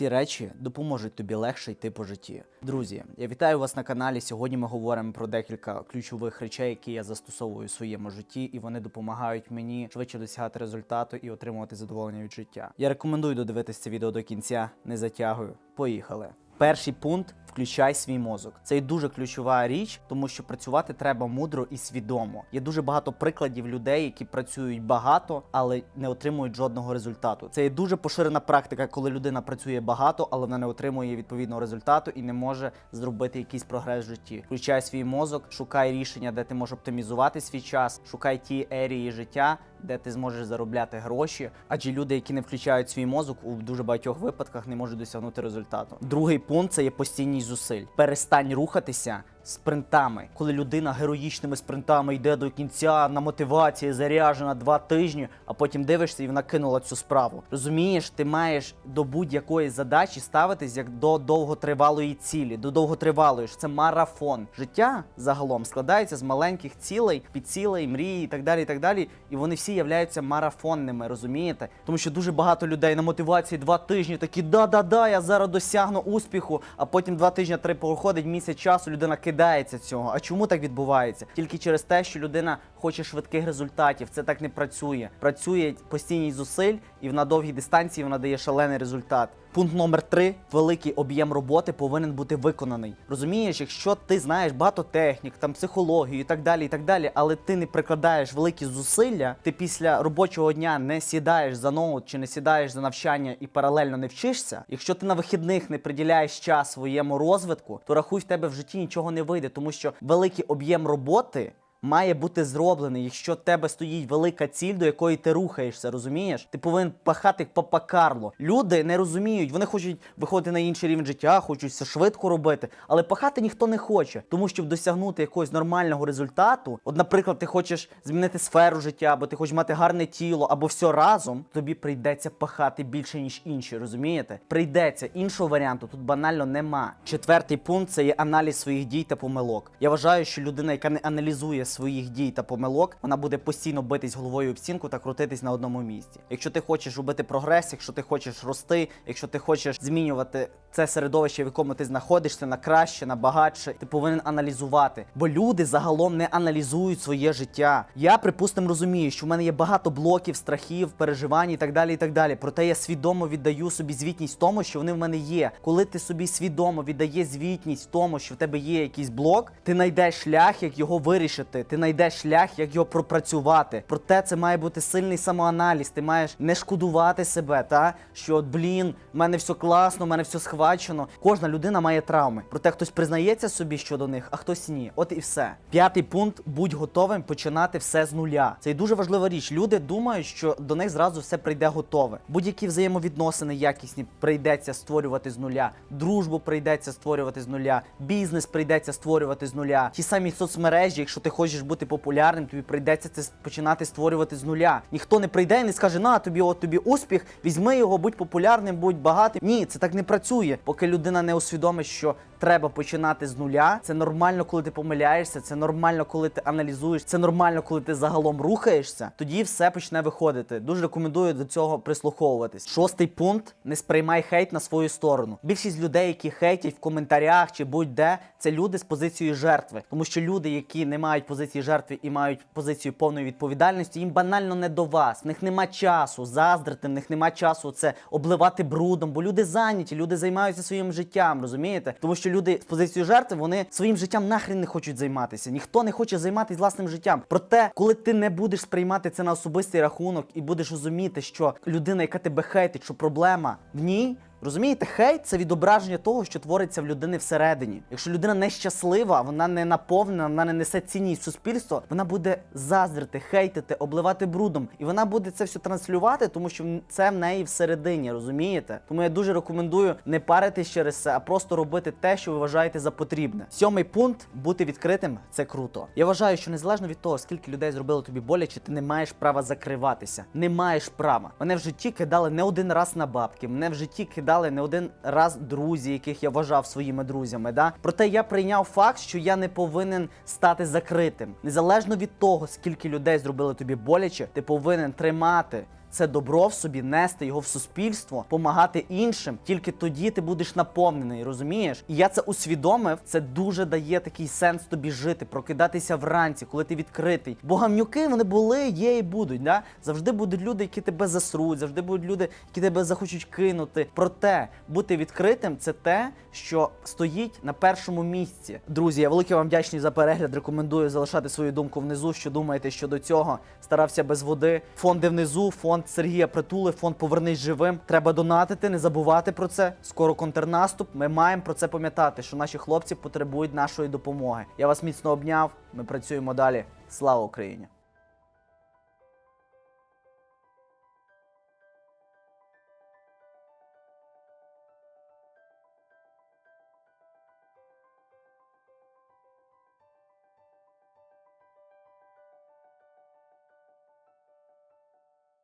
Ці речі допоможуть тобі легше йти по житті. Друзі, я вітаю вас на каналі. Сьогодні ми говоримо про декілька ключових речей, які я застосовую в своєму житті, і вони допомагають мені швидше досягати результату і отримувати задоволення від життя. Я рекомендую додивитися це відео до кінця. Не затягую. Поїхали. Перший пункт включай свій мозок. Це є дуже ключова річ, тому що працювати треба мудро і свідомо. Є дуже багато прикладів людей, які працюють багато, але не отримують жодного результату. Це є дуже поширена практика, коли людина працює багато, але вона не отримує відповідного результату і не може зробити якийсь прогрес в житті. Включай свій мозок, шукай рішення, де ти можеш оптимізувати свій час, шукай ті ерії життя, де ти зможеш заробляти гроші. Адже люди, які не включають свій мозок, у дуже багатьох випадках не можуть досягнути результату. Другий пункт це є постійність зусиль. Перестань рухатися. Спринтами, коли людина героїчними спринтами йде до кінця на мотивації, заряджена два тижні, а потім дивишся і вона кинула цю справу. Розумієш, ти маєш до будь-якої задачі ставитись як до довготривалої цілі, до довготривалої ж це марафон. Життя загалом складається з маленьких цілей, підцілей, мрії і так далі. І так далі. І вони всі являються марафонними, розумієте? Тому що дуже багато людей на мотивації два тижні такі да-да-да, я зараз досягну успіху, а потім два тижні три проходить місяць часу, людина кидається цього. А чому так відбувається? Тільки через те, що людина хоче швидких результатів. Це так не працює. Працює постійність зусиль, і на довгій дистанції вона дає шалений результат. Пункт номер три: великий об'єм роботи повинен бути виконаний. Розумієш, якщо ти знаєш багато технік, там психологію і так далі, і так далі, але ти не прикладаєш великі зусилля, ти після робочого дня не сідаєш за ноут чи не сідаєш за навчання і паралельно не вчишся. Якщо ти на вихідних не приділяєш час своєму розвитку, то рахуй в тебе в житті нічого не вийде, тому що великий об'єм роботи має бути зроблений, якщо в тебе стоїть велика ціль, до якої ти рухаєшся, розумієш? Ти повинен пахати як папа Карло. Люди не розуміють, вони хочуть виходити на інший рівень життя, хочуть все швидко робити, але пахати ніхто не хоче, тому щоб досягнути якогось нормального результату. От, наприклад, ти хочеш змінити сферу життя, або ти хочеш мати гарне тіло, або все разом, тобі прийдеться пахати більше ніж інші, розумієте? Прийдеться іншого варіанту тут банально нема. Четвертий пункт це є аналіз своїх дій та помилок. Я вважаю, що людина, яка не аналізує своїх дій та помилок, вона буде постійно битись головою об стінку та крутитись на одному місці. Якщо ти хочеш робити прогрес, якщо ти хочеш рости, якщо ти хочеш змінювати це середовище, в якому ти знаходишся на краще, на багатше, ти повинен аналізувати. Бо люди загалом не аналізують своє життя. Я, припустимо, розумію, що в мене є багато блоків, страхів, переживань і так далі. і так далі. Проте я свідомо віддаю собі звітність тому, що вони в мене є. Коли ти собі свідомо віддаєш звітність тому, що в тебе є якийсь блок, ти знайдеш шлях, як його вирішити. Ти знайдеш шлях, як його пропрацювати. Проте це має бути сильний самоаналіз. Ти маєш не шкодувати себе, та що от, блін, в мене все класно, в мене все схвачено. Кожна людина має травми. Проте хтось признається собі щодо них, а хтось ні. От і все. П'ятий пункт: будь готовим починати все з нуля. Це і дуже важлива річ. Люди думають, що до них зразу все прийде готове. Будь-які взаємовідносини якісні прийдеться створювати з нуля. Дружбу прийдеться створювати з нуля. Бізнес прийдеться створювати з нуля. Ті самі соцмережі, якщо ти хочеш бути популярним, тобі прийдеться це починати створювати з нуля. Ніхто не прийде і не скаже, на тобі, от тобі успіх, візьми його, будь популярним, будь багатим. Ні, це так не працює. Поки людина не усвідомить, що треба починати з нуля. Це нормально, коли ти помиляєшся. Це нормально, коли ти аналізуєш. Це нормально, коли ти загалом рухаєшся. Тоді все почне виходити. Дуже рекомендую до цього прислуховуватись. Шостий пункт: не сприймай хейт на свою сторону. Більшість людей, які хейтять в коментарях чи будь-де, це люди з позицією жертви, тому що люди, які не мають позиції жертви і мають позицію повної відповідальності, їм банально не до вас. В них нема часу заздрити, в них нема часу це обливати брудом, бо люди зайняті, люди займаються своїм життям, розумієте? Тому що люди з позицією жертви вони своїм життям нахрен не хочуть займатися. Ніхто не хоче займатися власним життям. Проте, коли ти не будеш сприймати це на особистий рахунок і будеш розуміти, що людина, яка тебе хейтить, що проблема в ній. Розумієте, хейт це відображення того, що твориться в людини всередині. Якщо людина нещаслива, вона не наповнена, вона не несе цінність суспільство, вона буде заздрити, хейтити, обливати брудом, і вона буде це все транслювати, тому що це в неї всередині, розумієте? Тому я дуже рекомендую не паритись через це, а просто робити те, що ви вважаєте за потрібне. Сьомий пункт бути відкритим це круто. Я вважаю, що незалежно від того, скільки людей зробили тобі боляче, ти не маєш права закриватися. Не маєш права. Мене в житті кидали не один раз на бабки. Мене в житті кидали не один раз друзі, яких я вважав своїми друзями. Да? Проте я прийняв факт, що я не повинен стати закритим. Незалежно від того, скільки людей зробили тобі боляче, ти повинен тримати це добро в собі, нести його в суспільство, допомагати іншим. Тільки тоді ти будеш наповнений, розумієш? І я це усвідомив. Це дуже дає такий сенс тобі жити, прокидатися вранці, коли ти відкритий. Бо гамнюки вони були, є і будуть. Да? Завжди будуть люди, які тебе засруть, завжди будуть люди, які тебе захочуть кинути. Проте бути відкритим це те, що стоїть на першому місці. Друзі, я велике вам вдячний за перегляд. Рекомендую залишати свою думку внизу. Що думаєте щодо цього? Старався без води. Фонди внизу, фонд Сергія Притули, фонд Повернись живим. Треба донатити, не забувати про це. Скоро контрнаступ. Ми маємо про це пам'ятати, що наші хлопці потребують нашої допомоги. Я вас міцно обняв. Ми працюємо далі. Слава Україні!